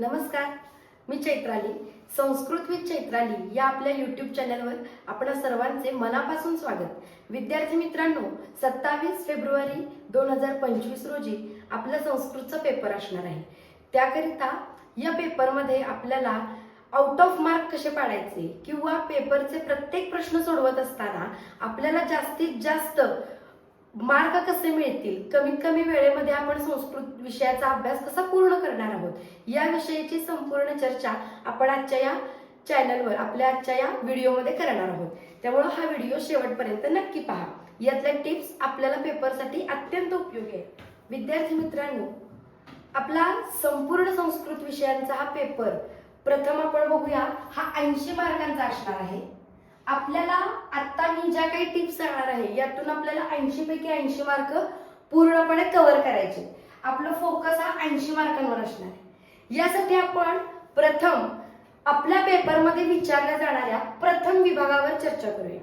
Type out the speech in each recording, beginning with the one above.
नमस्कार मी चैत्राली. संस्कृत विथ चैत्राली या आपल्या यूट्यूब चॅनलवर आपण सर्वांचे मनापासून स्वागत. विद्यार्थी मित्रांनो सत्तावीस फेब्रुवारी दोन हजार पंचवीस रोजी आपला संस्कृतचा पेपर असणार आहे. त्याकरिता या पेपरमध्ये आपल्याला आउट ऑफ मार्क कसे पाडायचे किंवा पेपरचे प्रत्येक प्रश्न सोडवत असताना आपल्याला जास्तीत जास्त मार्क कसे मिळतील? कमीत कमी वेळेमध्ये आपण संस्कृत विषयाचा अभ्यास कसा पूर्ण करणार आहोत? या विषयाची संपूर्ण चर्चा आपण आजच्या या चॅनलवर आपल्या आजच्या या व्हिडिओमध्ये करणार आहोत. त्यामुळे हा व्हिडिओ शेवटपर्यंत नक्की पहा. यातल्या टिप्स आपल्याला पेपरसाठी अत्यंत उपयोगी आहे विद्यार्थी मित्रांनो आपला संपूर्ण संस्कृत विषयांचा हा पेपर प्रथम आपण बघूया हा ऐंशी मार्कांचा असणार आहे. आपल्याला आता मी ज्या काही टिप्स सांगणार आहे यातून आपल्याला ऐंशी पैकी ऐंशी मार्क पूर्णपणे कव्हर करायचे. आपलं फोकस हा ऐंशी मार्कांवर असणार आहे. यासाठी आपण प्रथम आपल्या पेपरमध्ये विचारल्या जाणाऱ्या प्रथम विभागावर चर्चा करूया.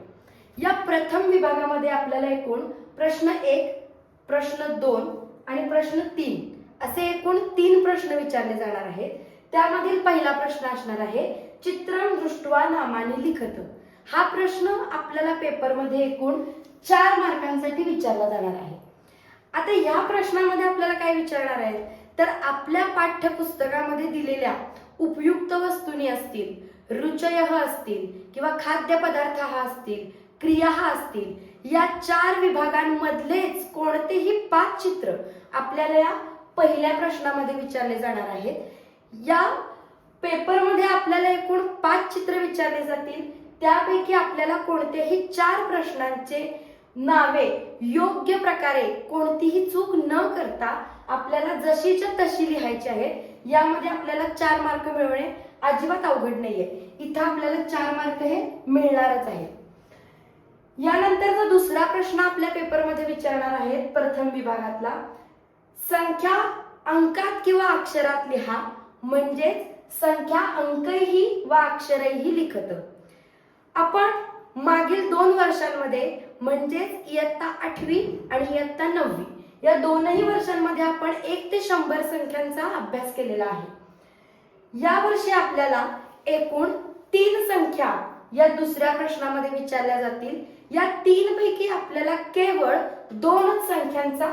या प्रथम विभागामध्ये आपल्याला एकूण प्रश्न एक प्रश्न दोन आणि प्रश्न तीन असे एकूण तीन प्रश्न विचारले जाणार आहेत. त्यामधील पहिला प्रश्न असणार आहे चित्रण दृष्टवा नामाने लिखत. हा प्रश्न आपल्याला पेपरमध्ये एकूण चार मार्कांसाठी विचारला जाणार आहे. आता या प्रश्नामध्ये आपल्याला काय विचारणार आहे तर आपल्या पाठ्यपुस्तकामध्ये दिलेल्या उपयुक्त वस्तूनी असतील रुचय असतील किंवा खाद्यपदार्थ हा असतील क्रिया हा असतील या चार विभागांमधलेच कोणतेही पाच चित्र आपल्याला या पहिल्या प्रश्नामध्ये विचारले जाणार आहेत. या पेपरमध्ये आपल्याला एकूण पाच चित्र विचारले जातील. त्यापैकी आपल्याला कोणत्याही चार प्रश्नांचे नावे योग्य प्रकारे कोणतीही चूक न करता आपल्याला जशीच्या तशी लिहायची आहे यामध्ये आपल्याला चार मार्क मिळवणे अजिबात अवघड नाहीये. इथं आपल्याला चार मार्क हे मिळणारच आहे यानंतरचा दुसरा प्रश्न आपल्या पेपरमध्ये विचारणार आहे प्रथम विभागातला संख्या अंकात किंवा अक्षरात लिहा म्हणजेच संख्या अंकही व अक्षरही लिखत. आपण मागील दोन वर्षांमध्ये म्हणजेच इयत्ता आठवी आणि इयत्ता नववी या दोनही वर्षांमध्ये आपण एक ते शंभर संख्यांचा अभ्यास केलेला आहे. या वर्षी आपल्याला एकूण तीन संख्या या दुसऱ्या प्रश्नामध्ये विचारल्या जातील. या तीन पैकी आपल्याला केवळ दोनच संख्यांचा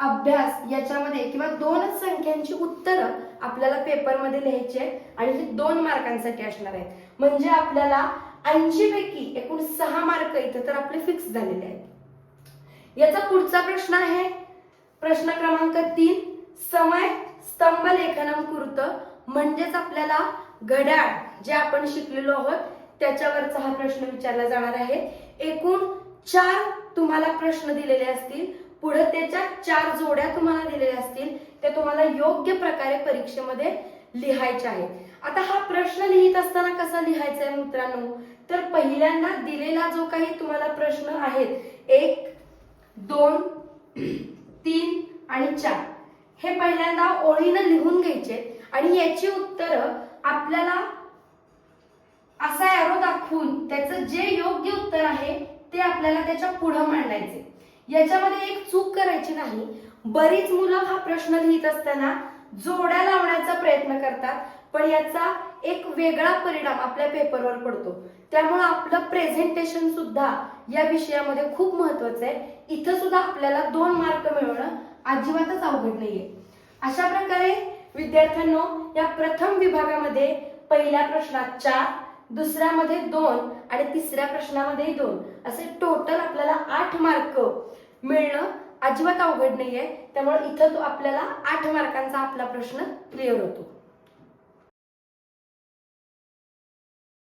अभ्यास याच्यामध्ये किंवा दोनच संख्यांची उत्तरं आपल्याला पेपरमध्ये लिहायची आहेत आणि ही दोन मार्कांसाठी असणार आहेत. म्हणजे आपल्याला ऐंशी पैकी एकूण सहा मार्क इथं तर आपले फिक्स झालेले आहेत. याचा पुढचा प्रश्न आहे प्रश्न क्रमांक तीन समय स्तंभ लेखनम कुर्त म्हणजेच आपल्याला घड्याळ जे आपण शिकलेलो आहोत त्याच्यावरचा हा प्रश्न विचारला जाणार आहे. एकूण चार तुम्हाला प्रश्न दिलेले असतील पुढे त्याच्या चार जोड्या तुम्हाला दिलेल्या असतील त्या तुम्हाला योग्य प्रकारे परीक्षेमध्ये लिहायच्या आहेत. आता हा प्रश्न लिहित असताना कसा लिहायचा आहे मित्रांनो? तर पहिल्यांदा दिलेला जो काही तुम्हाला प्रश्न आहेत एक दोन तीन आणि चार हे पहिल्यांदा ओळीनं लिहून घ्यायचे आणि याची उत्तरं आपल्याला असा एरो दाखवून त्याचं जे योग्य उत्तर आहे ते आपल्याला त्याच्या पुढं मांडायचे. याच्यामध्ये एक चूक करायची नाही. बरीच मुलं हा प्रश्न लिहित असताना जोड्या लावण्याचा प्रयत्न करतात पण याचा एक वेगळा परिणाम आपल्या पेपरवर पडतो. त्यामुळे आपलं प्रेझेंटेशन सुद्धा या विषयामध्ये खूप महत्वाचं आहे. इथं सुद्धा आपल्याला दोन मार्क मिळवणं अजिबातच अवघड नाहीये. अशा प्रकारे विद्यार्थ्यांनो या प्रथम विभागामध्ये पहिल्या प्रश्नात चार दुसऱ्यामध्ये दोन आणि तिसऱ्या प्रश्नामध्ये दोन. असे टोटल आपल्याला आठ मार्क मिळणं अजिबात अवघड नाहीये. त्यामुळे इथं तो आपल्याला आठ मार्कांचा आपला प्रश्न क्लिअर होतो.